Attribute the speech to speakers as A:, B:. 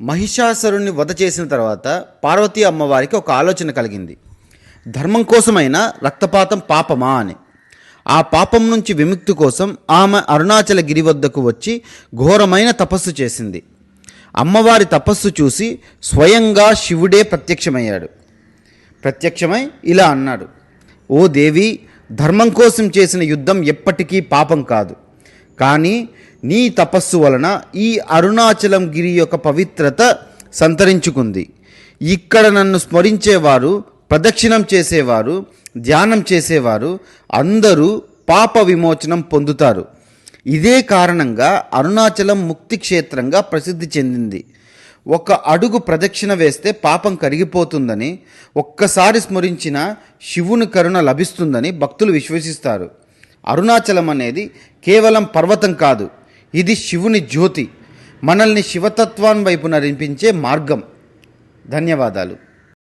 A: మహిషాసురుణ్ణి వధ చేసిన తర్వాత పార్వతీ అమ్మవారికి ఒక ఆలోచన కలిగింది. ధర్మం కోసమైనా రక్తపాతం పాపమా అని. ఆ పాపం నుంచి విముక్తి కోసం ఆమె అరుణాచల గిరి వద్దకు వచ్చి ఘోరమైన తపస్సు చేసింది. అమ్మవారి తపస్సు చూసి స్వయంగా శివుడే ప్రత్యక్షమయ్యాడు. ప్రత్యక్షమై ఇలా అన్నాడు ఓ దేవి ధర్మం కోసం చేసిన యుద్ధం ఎప్పటికీ పాపం కాదు. కానీ నీ తపస్సు వలన ఈ అరుణాచలం గిరి యొక్క పవిత్రత సంతరించుకుంది. ఇక్కడ నన్ను స్మరించేవారు ప్రదక్షిణం చేసేవారు ధ్యానం చేసేవారు అందరూ పాప విమోచనం పొందుతారు. ఇదే కారణంగా అరుణాచలం ముక్తి క్షేత్రంగా ప్రసిద్ధి చెందింది. ఒక అడుగు ప్రదక్షిణ వేస్తే పాపం కరిగిపోతుందని ఒక్కసారి స్మరించిన శివుని కరుణ లభిస్తుందని భక్తులు విశ్వసిస్తారు. అరుణాచలం అనేది కేవలం పర్వతం కాదు ఇది శివుని జ్యోతి. మనల్ని శివతత్వాన్ని వైపు నడిపించే మార్గం. ధన్యవాదాలు.